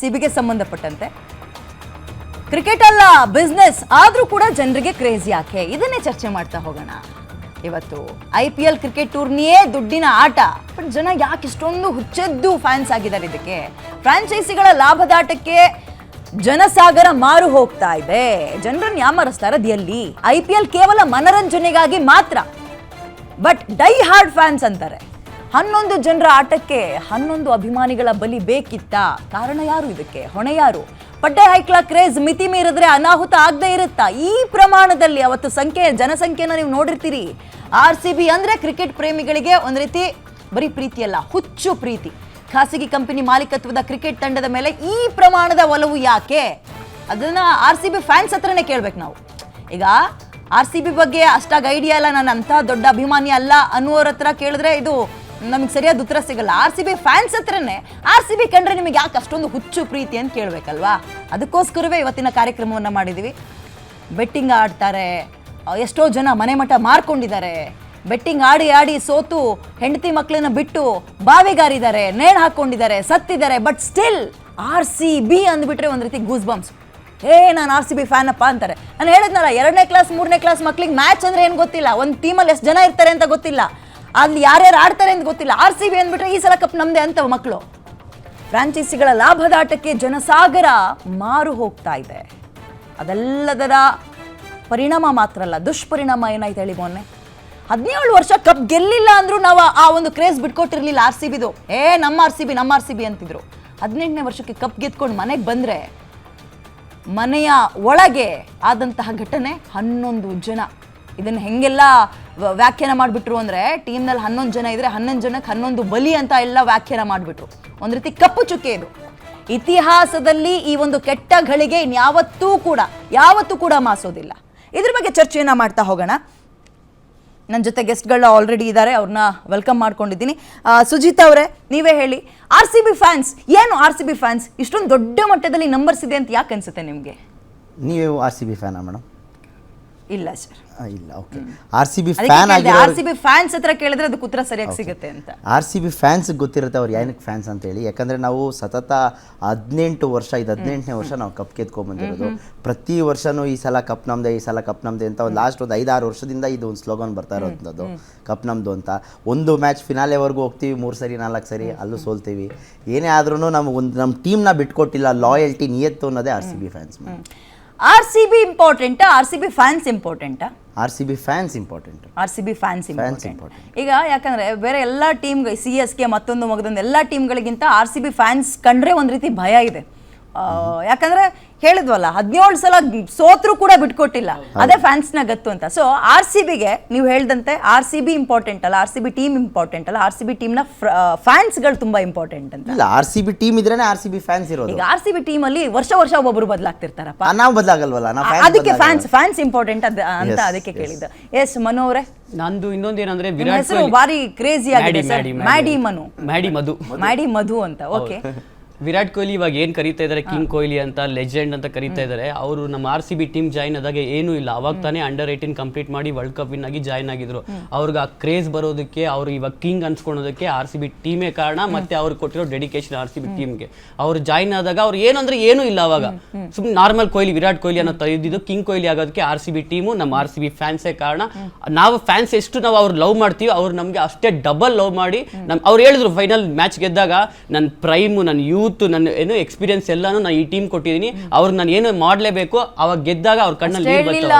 C ಬಿಗೆ ಸಂಬಂಧಪಟ್ಟಂತೆ. Cricket ಅಲ್ಲ ಬಿಸ್ನೆಸ್ ಆದ್ರೂ ಕೂಡ ಜನರಿಗೆ ಕ್ರೇಜ್ ಯಾಕೆ? ಇದನ್ನೇ ಚರ್ಚೆ ಮಾಡ್ತಾ ಹೋಗೋಣ. ಇವತ್ತು ಐ ಪಿ ಎಲ್ ಕ್ರಿಕೆಟ್ ಟೂರ್ನಿಯೇ ದುಡ್ಡಿನ ಆಟ. ಬಟ್ ಜನ ಯಾಕೆ ಇಷ್ಟೊಂದು ಹುಚ್ಚೆದ್ದು ಫ್ಯಾನ್ಸ್ ಆಗಿದ್ದಾರೆ ಇದಕ್ಕೆ? ಫ್ರಾಂಚೈಸಿಗಳ ಲಾಭದಾಟಕ್ಕೆ ಜನಸಾಗರ ಮಾರು ಹೋಗ್ತಾ ಇದೆ. ಜನರನ್ನು ಯಾಮರಿಸ್ತಾ ಎಲ್ಲಿ? ಐ ಪಿ ಎಲ್ ಕೇವಲ ಮನರಂಜನೆಗಾಗಿ ಮಾತ್ರ. ಬಟ್ ಡೈ ಹಾರ್ಡ್ ಫ್ಯಾನ್ಸ್ ಅಂತಾರೆ. ಹನ್ನೊಂದು ಜನರ ಆಟಕ್ಕೆ ಹನ್ನೊಂದು ಅಭಿಮಾನಿಗಳ ಬಲಿ ಬೇಕಿತ್ತ? ಕಾರಣ ಯಾರು ಇದಕ್ಕೆ? ಹೊಣೆ ಯಾರು? ಪಡ್ಡೆ ಹೈಕ್ಲ ಕ್ರೇಜ್ ಮಿತಿ ಮೀರಿದ್ರೆ ಅನಾಹುತ ಆಗದೆ ಇರುತ್ತಾ? ಈ ಪ್ರಮಾಣದಲ್ಲಿ ಅವತ್ತು ಸಂಖ್ಯೆ, ಜನಸಂಖ್ಯೆನ ನೀವು ನೋಡಿರ್ತೀರಿ. ಆರ್ ಸಿ ಬಿ ಅಂದ್ರೆ ಕ್ರಿಕೆಟ್ ಪ್ರೇಮಿಗಳಿಗೆ ಒಂದು ರೀತಿ ಬರೀ ಪ್ರೀತಿಯಲ್ಲ ಹುಚ್ಚು ಪ್ರೀತಿ. ಖಾಸಗಿ ಕಂಪನಿ ಮಾಲೀಕತ್ವದ ಕ್ರಿಕೆಟ್ ತಂಡದ ಮೇಲೆ ಈ ಪ್ರಮಾಣದ ಒಲವು ಯಾಕೆ? ಅದನ್ನ ಆರ್ ಸಿ ಬಿ ಫ್ಯಾನ್ಸ್ ಹತ್ರನೇ ಕೇಳ್ಬೇಕು ನಾವು. ಈಗ ಆರ್ ಸಿ ಬಿ ಬಗ್ಗೆ ಅಷ್ಟಾಗಿ ಐಡಿಯಾ ಇಲ್ಲ, ನಾನು ಅಂಥ ದೊಡ್ಡ ಅಭಿಮಾನಿ ಅಲ್ಲ ಅನ್ನುವರ ಹತ್ರ ಕೇಳಿದ್ರೆ ಇದು ನಮಗೆ ಸರಿಯಾದ ಉತ್ತರ ಸಿಗಲ್ಲ. ಆರ್ ಸಿ ಬಿ ಫ್ಯಾನ್ಸ್ ಹತ್ರನೇ ಆರ್ ಸಿ ಬಿ ಕಂಡ್ರೆ ನಿಮಗೆ ಯಾಕೆ ಅಷ್ಟೊಂದು ಹುಚ್ಚು ಪ್ರೀತಿ ಅಂತ ಕೇಳಬೇಕಲ್ವಾ? ಅದಕ್ಕೋಸ್ಕರವೇ ಇವತ್ತಿನ ಕಾರ್ಯಕ್ರಮವನ್ನು ಮಾಡಿದ್ದೀವಿ ಬೆಟ್ಟಿಂಗ್ ಆಡ್ತಾರೆ. ಎಷ್ಟೋ ಜನ ಮನೆ ಮಠ ಮಾರ್ಕೊಂಡಿದ್ದಾರೆ. ಬೆಟ್ಟಿಂಗ್ ಆಡಿ ಆಡಿ ಸೋತು ಹೆಂಡತಿ ಮಕ್ಕಳನ್ನ ಬಿಟ್ಟು ಬಾವಿಗಾರಿದ್ದಾರೆ, ನೇಣು ಹಾಕ್ಕೊಂಡಿದ್ದಾರೆ ಸತ್ತಿದ್ದಾರೆ. But still R C B ಅಂದ್ಬಿಟ್ರೆ ಒಂದು ರೀತಿ ಗೂಸ್ ಬಂಪ್ಸ್ ಏ, ನಾನು ಆರ್ ಸಿ ಬಿ ಫ್ಯಾನ್ ಅಪ್ಪ ಅಂತಾರೆ. ನಾನು ಹೇಳಿದ್ನಲ್ಲ, ಎರಡನೇ ಕ್ಲಾಸ್ ಮೂರನೇ ಕ್ಲಾಸ್ ಮಕ್ಳಿಗೆ ಮ್ಯಾಚ್ ಅಂದ್ರೆ ಏನು ಗೊತ್ತಿಲ್ಲ? ಒಂದು ಟೀಮಲ್ಲಿ ಎಷ್ಟು ಜನ ಇರ್ತಾರೆ ಅಂತ ಗೊತ್ತಿಲ್ಲ. ಅಲ್ಲಿ ಯಾರ್ಯಾರು ಆಡ್ತಾರೆ ಅಂತ ಗೊತ್ತಿಲ್ಲ. ಆರ್ ಸಿ ಬಿ ಅಂದ್ಬಿಟ್ರೆ ಈ ಸಲ ಕಪ್ ನಮ್ದೆ ಅಂತ ಮಕ್ಕಳು ಫ್ರಾಂಚೈಸಿಗಳ ಲಾಭದಾಟಕ್ಕೆ ಜನಸಾಗರ ಮಾರು ಹೋಗ್ತಾ ಇದೆ. ಅದೆಲ್ಲದರ ಪರಿಣಾಮ ಮಾತ್ರ ಅಲ್ಲ, ದುಷ್ಪರಿಣಾಮ ಏನಾಯ್ತು ಹೇಳಿ ಮೊನ್ನೆ? ಹದಿನೇಳು ವರ್ಷ ಕಪ್ ಗೆಲ್ಲಿಲ್ಲ ಅಂದ್ರೂ ನಾವು ಆ ಒಂದು ಕ್ರೇಜ್ ಬಿಟ್ಕೊಟ್ಟಿರ್ಲಿಲ್ಲ ಆರ್ ಸಿ ಬಿದು ಏ, ನಮ್ಮ ಆರ್ ಸಿ ಬಿ ನಮ್ಮ ಆರ್ ಸಿ ಬಿ ಅಂತಿದ್ರು. ಹದಿನೆಂಟನೇ ವರ್ಷಕ್ಕೆ ಕಪ್ ಗೆದ್ಕೊಂಡು ಮನೆಗೆ ಬಂದರೆ ಮನೆಯ ಒಳಗೆ ಆದಂತಹ ಘಟನೆ ಹನ್ನೊಂದು ಜನ. ಇದನ್ನು ಹೆಂಗೆಲ್ಲ ವ್ಯಾಖ್ಯಾನ ಮಾಡಿಬಿಟ್ರು ಅಂದರೆ ಟೀಮ್ನಲ್ಲಿ ಹನ್ನೊಂದು ಜನ ಇದ್ರೆ ಹನ್ನೊಂದು ಜನಕ್ಕೆ ಹನ್ನೊಂದು ಬಲಿ ಅಂತ ಎಲ್ಲ ವ್ಯಾಖ್ಯಾನ ಮಾಡಿಬಿಟ್ರು. ಒಂದು ರೀತಿ ಕಪ್ಪು ಚುಕ್ಕೆ ಇದು. ಇತಿಹಾಸದಲ್ಲಿ ಈ ಒಂದು ಕೆಟ್ಟ ಘಳಿಗೆ ಇನ್ಯಾವತ್ತೂ ಕೂಡ, ಯಾವತ್ತೂ ಕೂಡ ಮಾಸೋದಿಲ್ಲ. ಇದ್ರ ಬಗ್ಗೆ ಚರ್ಚೆಯನ್ನು ಮಾಡ್ತಾ ಹೋಗೋಣ. ನನ್ನ ಜೊತೆ ಗೆಸ್ಟ್ಗಳು ಆಲ್ರೆಡಿ ಇದ್ದಾರೆ ಅವ್ರನ್ನ ವೆಲ್ಕಮ್ ಮಾಡ್ಕೊಂಡಿದ್ದೀನಿ. ಸುಜಿತ್ ಅವರೇ, ನೀವೇ ಹೇಳಿ. ಆರ್ ಸಿ ಬಿ ಫ್ಯಾನ್ಸ್ ಏನು ಆರ್ ಸಿ ಬಿ ಫ್ಯಾನ್ಸ್ ಇಷ್ಟೊಂದು ದೊಡ್ಡ ಮಟ್ಟದಲ್ಲಿ ನಂಬರ್ಸ್ ಇದೆ ಅಂತ ಯಾಕೆ ಅನ್ಸುತ್ತೆ ನಿಮಗೆ? ನೀವು ಆರ್ ಸಿ ಬಿ ಫ್ಯಾನಾ ಮೇಡಮ್ ಇಲ್ಲ ಸರ್ ಇಲ್ಲ okay R C B fan R ಆಗಿರೋ ಸಿ ಬಿ ಫ್ಯಾನ್ಸ್ ಹತ್ರ ಕೇಳಿದ್ರೆ ಅದಕ್ಕೆ ಉತ್ತರ ಸರಿಯಾಗಿ ಸಿಗುತ್ತೆ ಅಂತ. ಆರ್ ಸಿ ಬಿ ಫ್ಯಾನ್ಸ್ ಗೊತ್ತಿರುತ್ತೆ ಅವ್ರು ಏನಕ್ಕೆ ಫ್ಯಾನ್ಸ್ ಅಂತ ಹೇಳಿ. ಯಾಕಂದ್ರೆ ನಾವು ಸತತ ಹದಿನೆಂಟು ವರ್ಷ ಇದು ಹದಿನೆಂಟನೇ ವರ್ಷ ನಾವು ಕಪ್ ಗೆದ್ಕೊಂಡ್ಬಂದಿರೋದು ಪ್ರತಿ ವರ್ಷನೂ ಈ ಸಲ ಕಪ್ ನಮ್ದೆ ಈ ಸಲ ಕಪ್ ನಮ್ದೆ ಅಂತ ಒಂದು ಲಾಸ್ಟ್ ಒಂದು ಐದಾರು ವರ್ಷದಿಂದ ಇದು ಒಂದು ಸ್ಲೋಗನ್ ಬರ್ತಾ ಇರೋದು ಕಪ್ ನಮ್ದು ಅಂತ. ಒಂದು ಮ್ಯಾಚ್ ಫಿನಾಲೆವರೆಗೂ ಹೋಗ್ತೀವಿ ಮೂರು ಸರಿ ನಾಲ್ಕು ಸರಿ ಅಲ್ಲೂ ಸೋಲ್ತೀವಿ. ಏನೇ ಆದ್ರೂ ನಮ್ಗೆ ಒಂದು ನಮ್ಮ ಟೀಮ್ನ ಬಿಟ್ಕೊಟ್ಟಿಲ್ಲ ಲಾಯಲ್ಟಿ ನಿಯತ್ತು ಅನ್ನೋದೇ R C B fans R C B ಇಂಪಾರ್ಟೆಂಟಾ R C B fans important R C B fans important R C B fans important ಈಗ ಯಾಕಂದ್ರೆ ಬೇರೆ ಎಲ್ಲ ಟೀಮ್ಗೆ ಸಿ ಎಸ್ ಕೆ ಮತ್ತೊಂದು ಮಗದೊಂದು ಎಲ್ಲ ಟೀಮ್ಗಳಿಗಿಂತ ಆರ್ ಸಿ ಬಿ ಫ್ಯಾನ್ಸ್ ಕಂಡ್ರೆ ಒಂದು ರೀತಿ ಭಯ ಇದೆ. ಯಾಕಂದ್ರೆ ಹೇಳಿದ್ವಲ್ಲ ಹದಿನೇಳು ಸಲ ಸೋತ್ರು ಕೂಡ ಬಿಟ್ಕೊಟ್ಟಿಲ್ಲ. ಅದೇ ಫ್ಯಾನ್ಸ್ನ ಗತ್ತು ಅಂತ. ಸೊ ಆರ್ ಸಿ ಬಿಗೆ ನೀವು ಹೇಳ್ದಂತೆ ಆರ್ ಸಿ ಬಿ ಇಂಪಾರ್ಟೆಂಟ್ ಅಲ್ಲ R C B team important ಅಲ್ಲ ಆರ್ ಸಿ ಬಿ ಟೀಮ್ನ ಫ್ಯಾನ್ಸ್ಗಳು ತುಂಬಾ ಇಂಪಾರ್ಟೆಂಟ್ ಅಂತ. ಇಲ್ಲ ಆರ್ ಸಿ ಬಿ ಟೀಮ್ ಇದ್ರೇನೆ ಆರ್ ಸಿ ಬಿ ಫ್ಯಾನ್ಸ್ ಇರೋದು. ಈಗ ಆರ್ ಸಿ ಬಿ ಅಲ್ಲಿ ವರ್ಷ ವರ್ಷ ಒಬ್ಬೊಬ್ರು ಬದಲಾಗ್ತಿರ್ತಾರಪ್ಪ. ನಾವು ಬದಲಾಗಲ್ವಲ್ಲ ಅದಕ್ಕೆ ಫ್ಯಾನ್ಸ್ ಫ್ಯಾನ್ಸ್ ಇಂಪಾರ್ಟೆಂಟ್ ಅದ ಅಂತ ಅದಕ್ಕೆ. ಕೇಳಿದ್ದು. ಎಸ್ ಮನು ಅವರೇ? ನಂದು ಇನ್ನೊಂದು ಏನಂದ್ರೆ ವಿರಾಟ್ ಹೆಸರು ಬಾರಿ ಕ್ರೇಜಿ ಆಗಿದೆ ಮ್ಯಾಡಿ. ಮನು. ಮ್ಯಾಡಿ ಮಧು. ಮ್ಯಾಡಿ ಮಧು ಅಂತ ಓಕೆ ವಿರಾಟ್ ಕೊಹ್ಲಿ ಇವಾಗ ಏನ್ ಕರೀತಾ ಇದ್ದಾರೆ ಕಿಂಗ್ ಕೊಹ್ಲಿ ಅಂತ ಲೆಜೆಂಡ್ ಅಂತ ಕರೀತಾ ಇದಾರೆ. ಅವರು ನಮ್ಮ R C B team join ಆದಾಗ ಏನೂ ಇಲ್ಲ. ಅವಾಗ ತಾನೇ ಅಂಡರ್ ಏಯ್ಟೀನ್ ಕಂಪ್ಲೀಟ್ ಮಾಡಿ ವರ್ಲ್ಡ್ ಕಪ್ ವಿನ್ ಆಗಿ ಜಾಯ್ನ್ ಆಗಿದ್ರು. ಅವ್ರಿಗೆ ಆ ಕ್ರೇಜ್ ಬರೋದಕ್ಕೆ ಅವ್ರು ಇವಾಗ ಕಿಂಗ್ ಅನ್ಸ್ಕೊಳೋದಕ್ಕೆ ಆರ್ ಸಿ ಬಿ ಟೀಮೇ ಕಾರಣ ಮತ್ತೆ ಅವ್ರು ಕೊಟ್ಟಿರೋ ಡೆಡಿಕೇಶನ್ ಆರ್ ಸಿ ಬಿ ಟೀಮ್ಗೆ ಅವ್ರು ಜಾಯ್ನ್ ಆದಾಗ ಅವ್ರು ಏನು ಅಂದ್ರೆ ಏನೂ ಇಲ್ಲ ಅವಾಗ. ಸುಮ್ಮನೆ ನಾರ್ಮಲ್ ಕೊಹ್ಲಿ ವಿರಾಟ್ ಕೊಹ್ಲಿ ಅನ್ನೋ ತೆಗೆದಿದ್ದು ಕಿಂಗ್ ಕೊಹ್ಲಿ ಆಗೋದಕ್ಕೆ ಆರ್ ಸಿ ಬಿ ಟೀಮು ನಮ್ಮ ಆರ್ ಸಿ ಬಿ ಫ್ಯಾನ್ಸೇ ಕಾರಣ. ನಾವು ಫ್ಯಾನ್ಸ್ ಎಷ್ಟು ನಾವು ಅವ್ರು ಲವ್ ಮಾಡ್ತೀವಿ ಅವ್ರು ನಮಗೆ ಅಷ್ಟೇ ಡಬಲ್ ಲವ್ ಮಾಡಿ ನಮ್ ಅವ್ರು ಹೇಳಿದ್ರು ಫೈನಲ್ ಮ್ಯಾಚ್ ಗೆದ್ದಾಗ ನನ್ನ ಪ್ರೈಮು ನನ್ನ ಯೂತ್ ನನ್ನ ಏನು ಎಕ್ಸ್ಪೀರಿಯನ್ಸ್ ಎಲ್ಲಾನು ನಾನು ಈ ಟೀಮ್ ಕೊಟ್ಟಿದ್ದೀನಿ ಅವ್ರು ನಾನು ಏನು ಮಾಡಲೇಬೇಕು ಅವಾಗ ಗೆದ್ದಾಗ ಅವ್ರ ಕಣ್ಣಲ್ಲಿ ನೀರ್.